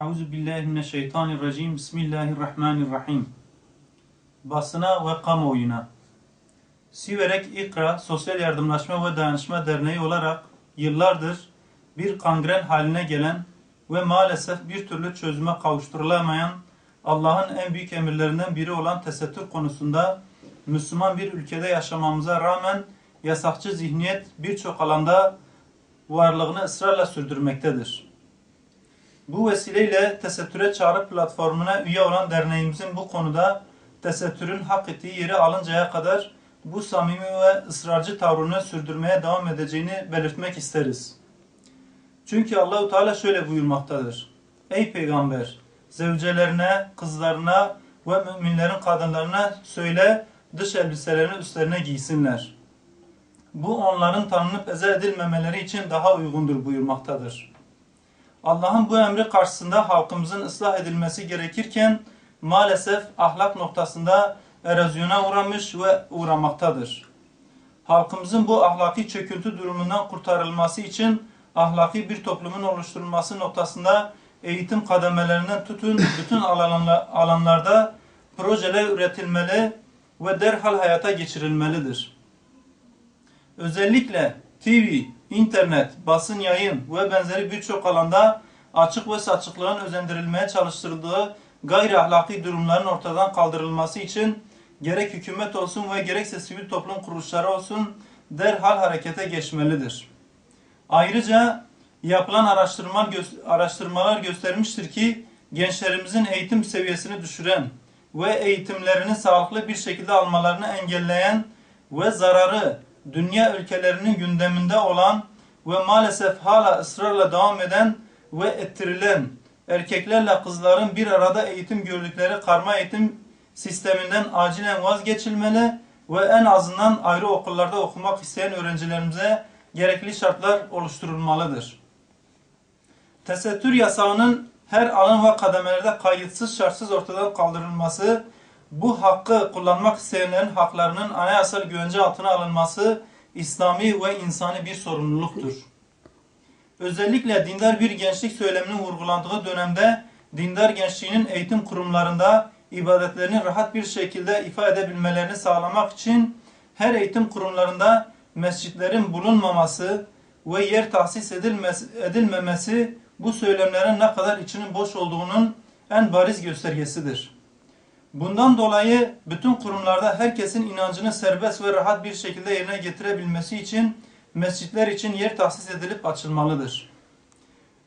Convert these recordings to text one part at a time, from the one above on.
Euzu billahi mineşşeytanirracim. Bismillahirrahmanirrahim. Basına ve kamuoyuna. Siverek İkra Sosyal Yardımlaşma ve Dayanışma Derneği olarak yıllardır bir kangren haline gelen ve maalesef bir türlü çözüme kavuşturulamayan Allah'ın en büyük emirlerinden biri olan tesettür konusunda Müslüman bir ülkede yaşamamıza rağmen yasakçı zihniyet birçok alanda varlığını ısrarla sürdürmektedir. Bu vesileyle Tesettüre Çağrı platformuna üye olan derneğimizin bu konuda tesettürün hak ettiği yeri alıncaya kadar bu samimi ve ısrarcı tavrını sürdürmeye devam edeceğini belirtmek isteriz. Çünkü Allahu Teala şöyle buyurmaktadır. Ey peygamber, zevcelerine, kızlarına ve müminlerin kadınlarına söyle dış elbiselerini üstlerine giysinler. Bu onların tanınıp eze edilmemeleri için daha uygundur buyurmaktadır. Allah'ın bu emri karşısında halkımızın ıslah edilmesi gerekirken maalesef ahlak noktasında erozyona uğramış ve uğramaktadır. Halkımızın bu ahlaki çöküntü durumundan kurtarılması için ahlaki bir toplumun oluşturulması noktasında eğitim kademelerinden tutun bütün alanla- alanlarda projeler üretilmeli ve derhal hayata geçirilmelidir. Özellikle TV, internet, basın yayın ve benzeri birçok alanda açık ve saçıklığın özendirilmeye çalıştırıldığı gayri ahlaki durumların ortadan kaldırılması için gerek hükümet olsun ve gerekse sivil toplum kuruluşları olsun derhal harekete geçmelidir. Ayrıca yapılan araştırma, araştırmalar göstermiştir ki gençlerimizin eğitim seviyesini düşüren ve eğitimlerini sağlıklı bir şekilde almalarını engelleyen ve zararı dünya ülkelerinin gündeminde olan ve maalesef hala ısrarla devam eden ve ettirilen erkeklerle kızların bir arada eğitim gördükleri karma eğitim sisteminden acilen vazgeçilmeli ve en azından ayrı okullarda okumak isteyen öğrencilerimize gerekli şartlar oluşturulmalıdır. Tesettür yasağının her alan ve kademelerde kayıtsız şartsız ortadan kaldırılması, bu hakkı kullanmak isteyenlerin haklarının anayasal güvence altına alınması İslami ve insani bir sorumluluktur. Özellikle dindar bir gençlik söyleminin vurgulandığı dönemde dindar gençliğinin eğitim kurumlarında ibadetlerini rahat bir şekilde ifade edebilmelerini sağlamak için her eğitim kurumlarında mescitlerin bulunmaması ve yer tahsis edilmemesi bu söylemlerin ne kadar içinin boş olduğunun en bariz göstergesidir. Bundan dolayı bütün kurumlarda herkesin inancını serbest ve rahat bir şekilde yerine getirebilmesi için mescitler için yer tahsis edilip açılmalıdır.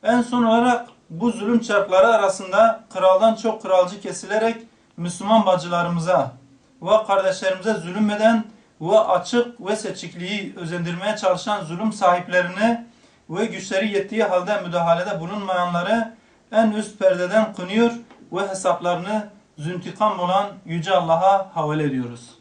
En son olarak bu zulüm çarkları arasında kraldan çok kralcı kesilerek Müslüman bacılarımıza ve kardeşlerimize zulüm eden ve açık ve seçikliği özendirmeye çalışan zulüm sahiplerine ve güçleri yettiği halde müdahalede bulunmayanları en üst perdeden kınıyor ve hesaplarını züntikam olan Yüce Allah'a havale ediyoruz.